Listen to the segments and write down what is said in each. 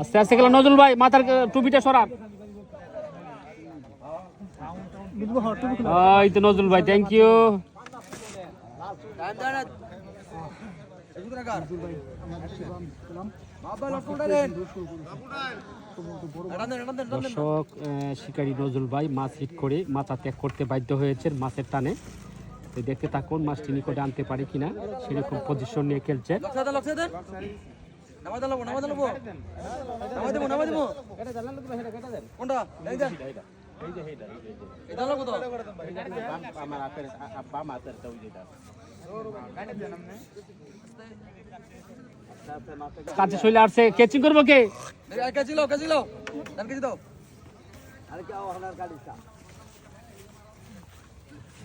আস্তে আস্তে গেল নজরুল ভাই, মাথার টুপিটা সরান। নজরুল ভাই থ্যাংক ইউ দর্শক শিকারী নজরুল ভাই মাছ হিট করে, মাথা ত্যাগ করতে বাধ্য হয়েছেন মাছের টানে। দেখতে থাকুন মাছটি নিকটে আনতে পারে কিনা। সেরকম পজিশন নিয়ে খেলছেন। কাছে চলে আসছে। ক্যাচিং করব কে? কেজি দাও আরে কি আও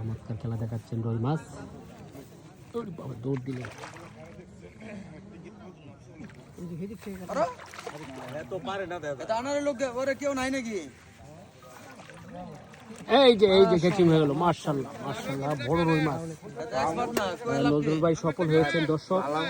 চমৎকার খেলা দেখাচ্ছেন রুই মাছ। বাবা, দৌড় নাকি? এই যে এই যে হয়ে গেল মার্শাল্লাহ মার্শাল্লাহ বড় রোল মাছ। নজরুল ভাই সফল হয়েছেন দর্শক।